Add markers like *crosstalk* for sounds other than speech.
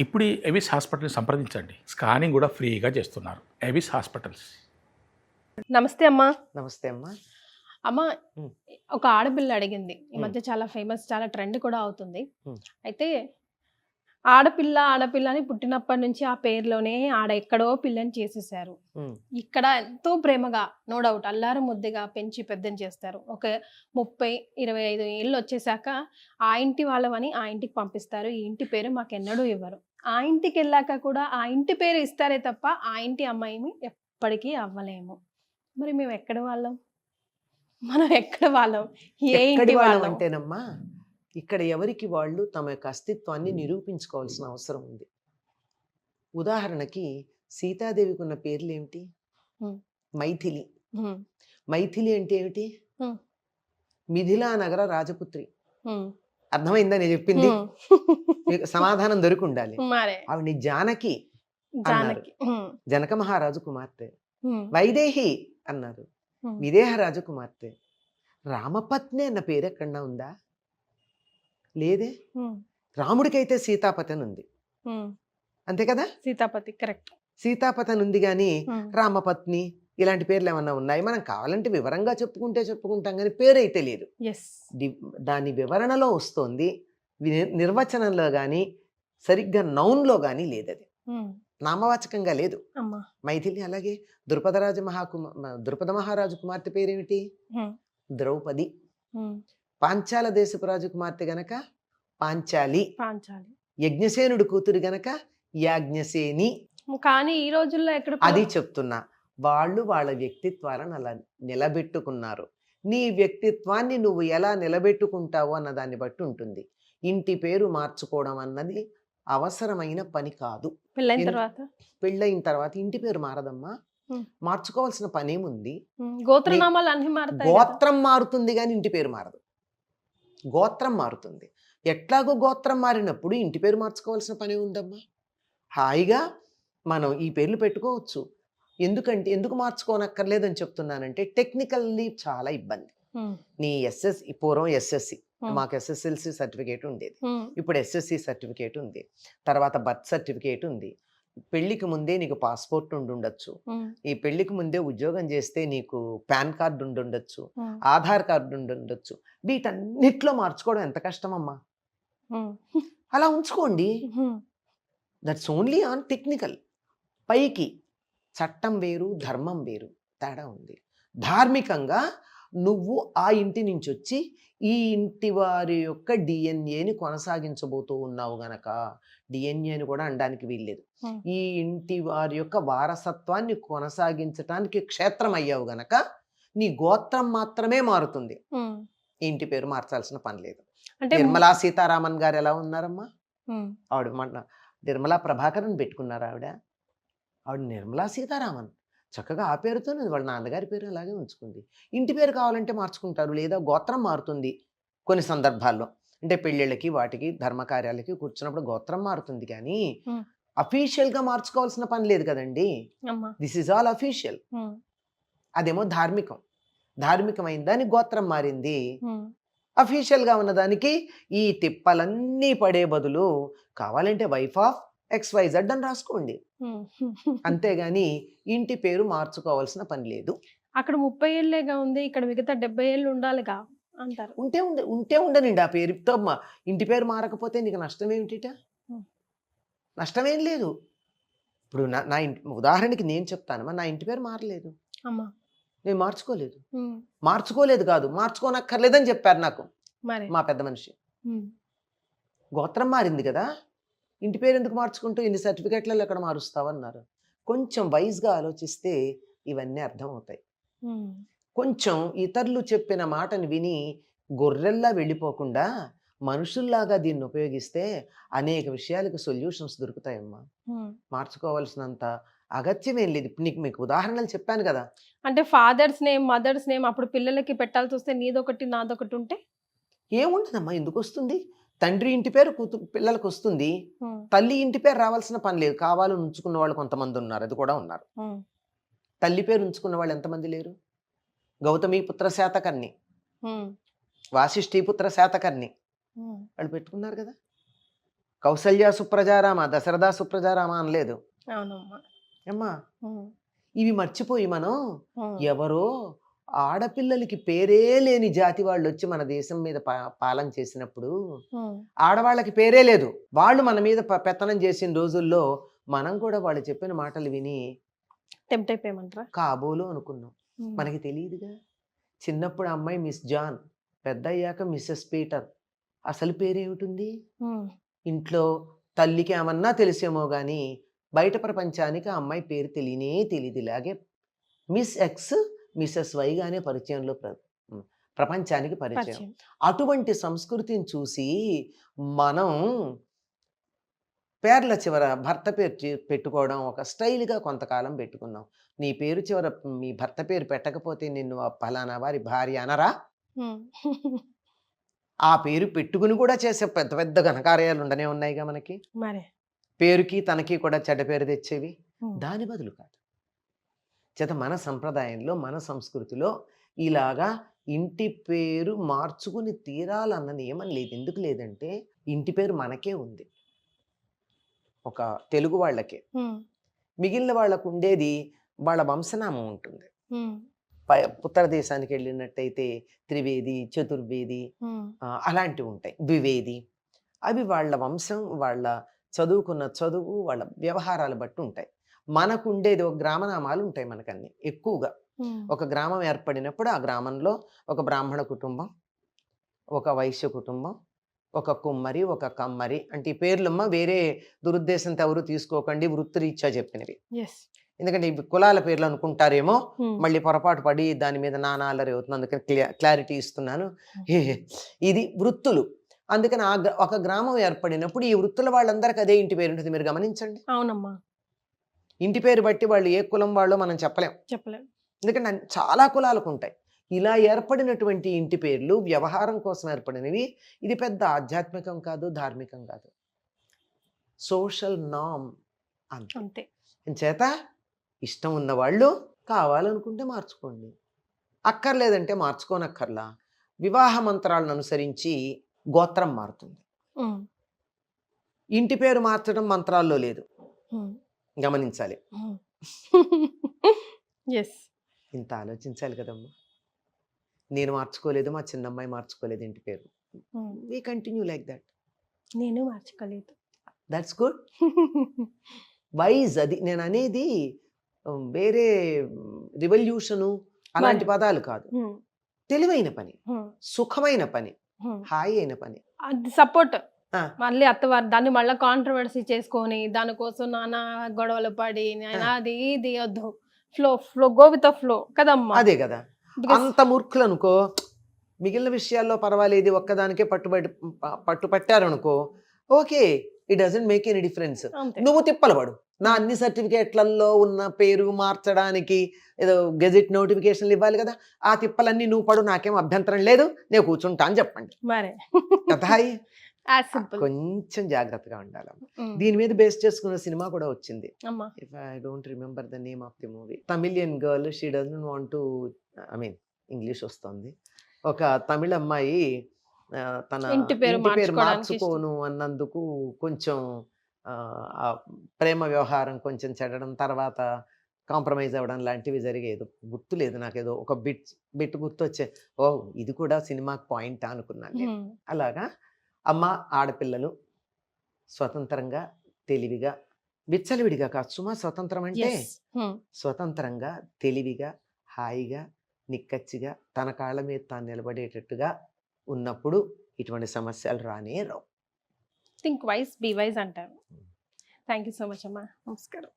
ఇప్పుడు ఎవిస్ హాస్పిటల్ని సంప్రదించండి. స్కానింగ్ కూడా ఫ్రీగా చేస్తున్నారు. Avis hospitals. నమస్తే అమ్మా. నమస్తే అమ్మా. అమ్మ. ఒక ఆడపిల్ల అడిగింది. ఈ. మధ్య చాలా ఫేమస్ చాలా ట్రెండ్ కూడా అవుతుంది. అయితే ఆడపిల్ల ఆడపిల్ల అని పుట్టినప్పటి నుంచి ఆ పేరులోనే ఆడ ఎక్కడో పిల్లని చేసేసారు ఇక్కడ ఎంతో ప్రేమగా నో డౌట్ అల్లారు ముద్దుగా పెంచి పెద్దని చేస్తారు. ఒక ముప్పై ఇరవై ఐదు ఏళ్ళు వచ్చేసాక ఆ ఇంటి వాళ్ళవని ఆ ఇంటికి పంపిస్తారు. ఈ ఇంటి పేరు మాకు ఎన్నడూ ఇవ్వరు. ఆ ఇంటికి వెళ్ళాక కూడా ఆ ఇంటి పేరు ఇస్తారే తప్ప ఆ ఇంటి అమ్మాయిని ఎప్పటికీ అవ్వలేము. మరి మేము ఎక్కడ వాళ్ళం? మనం ఎక్కడ వాళ్ళం? ఏ ఇంటి వాళ్ళం వాళ్ళం? అంటేనమ్మా? ఇక్కడ ఎవరికి వాళ్ళు తమ యొక్క అస్తిత్వాన్ని నిరూపించుకోవాల్సిన అవసరం ఉంది. ఉదాహరణకి సీతాదేవికి ఉన్న పేర్లు ఏమిటి. మైథిలి. మైథిలి అంటే ఏమిటి. మిథిలా నగర రాజపుత్రి. అర్థమైందా నేను చెప్పింది. మీకు సమాధానం దొరికి ఉండాలి ఆవిడ జానకి జానకి. మహారాజు కుమార్తె. వైదేహి అన్నారు. విదేహరాజు కుమార్తె రామపత్ని అన్న పేరు ఎక్కడన్నా ఉందా? లేదే? రాముడికైతే సీతాపతి ఉంది. అంతే కదా? సీతాపతి కరెక్ట్. సీతాపతి ఉంది కానీ రామపత్ని ఇలాంటి పేర్లు ఏమన్నా ఉన్నాయి? మనం కావాలంటే వివరంగా చెప్పుకుంటే చెప్పుకుంటాం కానీ పేరు అయితే లేదు దాని వివరణలో వస్తోంది. నిర్వచనంలో కానీ సరిగ్గా నౌన్లో కానీ లేదు అది నామవాచకంగా లేదు. మైథిలి అలాగే ద్రుపదరాజు మహాకుమ ద్రుపద మహారాజు కుమార్తె పేరేమిటి? ద్రౌపది. పాంచాల దేశపు రాజు కుమార్తె గనక పాంచాలి. పాంచాలి. యజ్ఞసేనుడు కూతురు గనక యాజ్ఞసేని. కానీ ఈ రోజుల్లో ఎక్కడ అది చెప్తున్నా. వాళ్ళు వాళ్ళ వ్యక్తిత్వాలను అలా నిలబెట్టుకున్నారు. నీ వ్యక్తిత్వాన్ని నువ్వు ఎలా నిలబెట్టుకుంటావు అన్న దాన్ని బట్టి ఉంటుంది. ఇంటి పేరు మార్చుకోవడం అన్నది అవసరమైన పని కాదు. పెళ్ళైన తర్వాత? పెళ్ళయిన తర్వాత ఇంటి పేరు మారదమ్మా. మార్చుకోవాల్సిన పనేముంది. గోత్రనామాలు అన్ని మారుతాయి. గోత్రం మారుతుంది కానీ ఇంటి పేరు మారదు. గోత్రం మారుతుంది. ఎట్లాగో గోత్రం మారినప్పుడు ఇంటి పేరు మార్చుకోవాల్సిన పని ఉందమ్మా. హాయిగా మనం ఈ పేర్లు పెట్టుకోవచ్చు. ఎందుకంటే ఎందుకు మార్చుకోనక్కర్లేదని చెప్తున్నానంటే టెక్నికల్లీ చాలా ఇబ్బంది. నీ ఎస్ఎస్ పూర్వం ఎస్ఎస్సి మాకు ఎస్ఎస్ఎల్సి సర్టిఫికేట్ ఉండేది. ఇప్పుడు ఎస్ఎస్సి సర్టిఫికేట్ ఉంది. తర్వాత బర్త్ సర్టిఫికేట్ ఉంది. పెళ్ళికి ముందే నీకు పాస్పోర్ట్ ఉండి ఉండొచ్చు ఉమ్, ఈ పెళ్ళికి ముందే ఉద్యోగం చేస్తే నీకు పాన్ కార్డు ఉండి ఉండొచ్చు ఉమ్, ఆధార్ కార్డు ఉండి ఉండొచ్చు వీటన్నిటిలో మార్చుకోవడం ఎంత కష్టమమ్మా? అలా ఉంచుకోండి. That's only on technical. పైకి చట్టం వేరు ధర్మం వేరు. తేడా ఉంది. ధార్మికంగా నువ్వు ఆ ఇంటి నుంచి వచ్చి ఈ ఇంటి వారి యొక్క డిఎన్ఏని కొనసాగించబోతూ ఉన్నావు గనక డిఎన్ఏని కూడా అనడానికి వీల్లేదు. ఈ ఇంటి వారి యొక్క వారసత్వాన్ని కొనసాగించటానికి క్షేత్రం అయ్యావు గనక నీ గోత్రం మాత్రమే మారుతుంది. ఇంటి పేరు మార్చాల్సిన పని లేదు. అంటే నిర్మలా సీతారామన్ గారు ఎలా ఉన్నారమ్మా? ఆవిడ నిర్మలా ప్రభాకరన్ పెట్టుకున్నారు ఆవిడ? ఆవిడ నిర్మలా సీతారామన్. చక్కగా ఆ పేరుతోనే వాళ్ళ నాన్నగారి పేరు అలాగే ఉంచుకుంది. ఇంటి పేరు కావాలంటే మార్చుకుంటారు లేదా గోత్రం మారుతుంది కొన్ని సందర్భాల్లో. అంటే పెళ్ళిళ్ళకి వాటికి ధర్మకార్యాలకి కూర్చున్నప్పుడు గోత్రం మారుతుంది కానీ Hmm. అఫీషియల్గా మార్చుకోవాల్సిన పని లేదు కదండి. This is all official. అదేమో ధార్మికం. ధార్మికమైన దాని గోత్రం మారింది. ఉమ్, అఫీషియల్గా ఉన్నదానికి ఈ తిప్పలన్నీ పడే బదులు కావాలంటే వైఫ్ ఆఫ్ ఎక్స్వైజెడ్ అని రాసుకోండి. అంతేగాని ఇంటి పేరు మార్చుకోవాల్సిన పని లేదు. అక్కడ ముప్పై ఏళ్ళేగా ఉంది ఇక్కడ మిగతా డెబ్బై ఏళ్ళు ఉండాలిగా అంటారు. ఉంటే ఉండ ఉంటే ఉండనండి ఆ పేరుతో మా ఇంటి పేరు మారకపోతే నీకు నష్టం ఏమిటిట. నష్టమేం లేదు. ఇప్పుడు నా నా ఇంటి ఉదాహరణకి నేను చెప్తానమ్మా నా ఇంటి పేరు మారలేదు. అమ్మా. నేను మార్చుకోలేదు. మార్చుకోలేదు కాదు మార్చుకోనక్కర్లేదని చెప్పారు నాకు మరి? మా పెద్ద మనిషి. గోత్రం మారింది కదా? ఇంటి పేరు ఎందుకు మార్చుకుంటూ ఇన్ని సర్టిఫికెట్లలో ఎక్కడ మారుస్తావన్నారు కొంచెం వైజ్గా ఆలోచిస్తే ఇవన్నీ అర్థమవుతాయి. కొంచెం ఇతరులు చెప్పిన మాటను విని గొర్రెల్లా వెళ్ళిపోకుండా మనుషుల్లాగా దీన్ని ఉపయోగిస్తే అనేక విషయాలకు సొల్యూషన్స్ దొరుకుతాయమ్మా. మార్చుకోవాల్సినంత అగత్యమేం లేదు. ఇప్పుడు నీకు మీకు ఉదాహరణలు చెప్పాను కదా. అంటే ఫాదర్స్ నేమ్ మదర్స్ నేమ్ అప్పుడు పిల్లలకి పెట్టాల్సి వస్తే నీదొకటి నాదొకటి ఉంటే? ఏముంటుందమ్మా ఎందుకు వస్తుంది తండ్రి ఇంటి పేరు కూతు పిల్లలకు వస్తుంది. తల్లి ఇంటి పేరు రావాల్సిన పని లేదు. కావాలని ఉంచుకున్న వాళ్ళు కొంతమంది ఉన్నారు. అది కూడా ఉన్నారు. తల్లి పేరు ఉంచుకున్న వాళ్ళు ఎంతమంది లేరు? గౌతమి పుత్ర శాతకర్ణి. వాసిష్ఠి పుత్ర శాతకర్ణి. వాళ్ళు పెట్టుకున్నారు కదా? కౌసల్య సుప్రజారామ దశరథ సుప్రజారామ అనలేదు. అమ్మా ఇవి మర్చిపోయి మనం ఎవరో ఆడపిల్లలకి పేరే లేని జాతి వాళ్ళు వచ్చి మన దేశం మీద పాలన చేసినప్పుడు ఆడవాళ్ళకి పేరే లేదు. వాళ్ళు మన మీద పెత్తనం చేసిన రోజుల్లో మనం కూడా వాళ్ళు చెప్పిన మాటలు విని టెంప్ట్ అయిపోయామంటారా? కాబోలు అనుకున్నాం. మనకి తెలియదుగా. చిన్నప్పుడు అమ్మాయి మిస్ జాన్ పెద్ద అయ్యాక మిస్సెస్ పీటర్. అసలు పేరేమిటుంది ఇంట్లో తల్లికి ఏమన్నా తెలిసేమో కానీ బయట ప్రపంచానికి ఆ అమ్మాయి పేరు తెలియనే తెలియదు ఇలాగే మిస్ ఎక్స్ మిస్సెస్ వైగానే పరిచయంలో ప్ర ప్రపంచానికి పరిచయం. అటువంటి సంస్కృతిని చూసి మనం పేర్ల చివర భర్త పేరు పెట్టుకోవడం ఒక స్టైల్గా కొంతకాలం పెట్టుకున్నాం నీ పేరు చివర మీ భర్త పేరు పెట్టకపోతే నిన్ను ఆ ఫలానా వారి భార్య అనరా? ఆ పేరు పెట్టుకుని కూడా చేసే పెద్ద పెద్ద ఘనకార్యాలు ఉండనే ఉన్నాయిగా మనకి. మరే. పేరుకి తనకి కూడా చెడ్డ పేరు తెచ్చేవి. దాని బదులు కాదు. చేత మన సంప్రదాయంలో మన సంస్కృతిలో ఇలాగా ఇంటి పేరు మార్చుకుని తీరాలన్న నియమం లేదు. ఎందుకు లేదంటే ఇంటి పేరు మనకే ఉంది. ఒక తెలుగు వాళ్ళకే. మిగిలిన వాళ్ళకు ఉండేది వాళ్ళ వంశనామం ఉంటుంది. ఉత్తర దేశానికి వెళ్ళినట్టయితే త్రివేది చతుర్వేది అలాంటివి ఉంటాయి. ద్వివేది. అవి వాళ్ళ వంశం వాళ్ళ చదువుకున్న చదువు వాళ్ళ వ్యవహారాలు బట్టి ఉంటాయి. మనకు ఉండేది ఒక గ్రామనామాలు ఉంటాయి మనకన్నీ ఎక్కువగా. ఒక గ్రామం ఏర్పడినప్పుడు ఆ గ్రామంలో ఒక బ్రాహ్మణ కుటుంబం ఒక వైశ్య కుటుంబం ఒక కుమ్మరి ఒక కమ్మరి అంటే ఈ పేర్లమ్మ వేరే దురుద్దేశంతో ఎవరు తీసుకోకండి వృత్తిరీత్యా చెప్పినవి. yes. ఎందుకంటే ఇవి కులాల పేర్లు అనుకుంటారేమో మళ్ళీ పొరపాటు పడి దాని మీద నానా అల్లరి అవుతుంది అందుకని క్లారిటీ ఇస్తున్నాను. ఇది వృత్తులు. అందుకని ఆ గ్ర- ఒక గ్రామం ఏర్పడినప్పుడు ఈ వృత్తుల వాళ్ళందరికీ అదే ఇంటి పేరు ఉంటుంది మీరు గమనించండి. అవునమ్మా. ఇంటి పేరు బట్టి వాళ్ళు ఏ కులం వాళ్ళో మనం చెప్పలేం. చెప్పలేం. ఎందుకంటే చాలా కులాలకు ఉంటాయి ఇలా ఏర్పడినటువంటి ఇంటి పేర్లు వ్యవహారం కోసం ఏర్పడినవి ఇది పెద్ద ఆధ్యాత్మికం కాదు ధార్మికం కాదు. సోషల్ నామ్ అంతే. చేత ఇష్టం ఉన్న వాళ్ళు కావాలనుకుంటే మార్చుకోండి. అక్కర్లేదంటే మార్చుకోనక్కర్లా. వివాహ మంత్రాలను అనుసరించి గోత్రం మారుతుంది. ఇంటి పేరు మార్చడం మంత్రాల్లో లేదు. గమనించాలి. ఎస్ ఇంత ఆలోచించాలి కదమ్మా. నేను మార్చుకోలేదు మా చిన్నమ్మాయి మార్చుకోలేదు ఇంటి పేరు. వీ కంటిన్యూ లైక్ దట్ నేను మార్చుకోలేదు. దట్స్ గుడ్ వైజ్ అది. నేను అనేది వేరే రివల్యూషను అలాంటి పదాలు కాదు. తెలివైన పని. సుఖమైన పని. హాయి అయిన పని. సపోర్ట్. మళ్ళీ అత్తవారు దాన్ని మళ్ళీ కాంట్రవర్సీ చేసుకొని దానికోసం నానా గొడవలు పడి నాయనా అది ఇది వద్దు. Flow flow go with flow కదమ్మా? అదే కదా. అంత మూర్ఖులు అనుకో మిగిలిన విషయాల్లో పర్వాలేదు ఒక్కదానికే పట్టుబడి పట్టు పట్టారనుకో okay it doesn't make any difference నువ్వు తిప్పలబడు నా అన్ని సర్టిఫికేట్లలో ఉన్న పేరు మార్చడానికి ఏదో గెజెట్ నోటిఫికేషన్లు ఇవ్వాలి కదా ఆ తిప్పలన్నీ నువ్వు పడు నాకేం అభ్యంతరం లేదు నేను కూర్చుంటా అని చెప్పండి. మరే. కథాయి *laughs* కొంచెం జాగ్రత్తగా ఉండాలి దీని మీద బేస్ చేసుకున్న సినిమా కూడా వచ్చింది. అమ్మా. If I don't remember the name of the movie Tamilian girl she doesn't want to I mean English వస్తుంది. ఒక తమిళ అమ్మాయి తన ఇంటి పేరు మార్చుకోను అన్నందుకు కొంచెం ప్రేమ వ్యవహారం కొంచెం చెడడం తర్వాత కాంప్రమైజ్ అవ్వడం లాంటివి జరిగేది. గుర్తు లేదు నాకేదో ఒక బిట్ బిట్ గుర్తు వచ్చే ఓ ఇది కూడా సినిమాకి పాయింట్ అనుకున్నాను అలాగా అమ్మ ఆడపిల్లలు స్వతంత్రంగా తెలివిగా విచ్చలవిడిగా కాదు. సుమా స్వతంత్రం అంటే. ఉమ్, స్వతంత్రంగా తెలివిగా హాయిగా నిక్కచ్చిగా తన కాళ్ళ మీద తాను నిలబడేటట్టుగా ఉన్నప్పుడు ఇటువంటి సమస్యలు రానే రావు. థింక్ వైజ్ బీ వైజ్ అంటారు. థ్యాంక్ యూ సో మచ్ అమ్మా. నమస్కారం.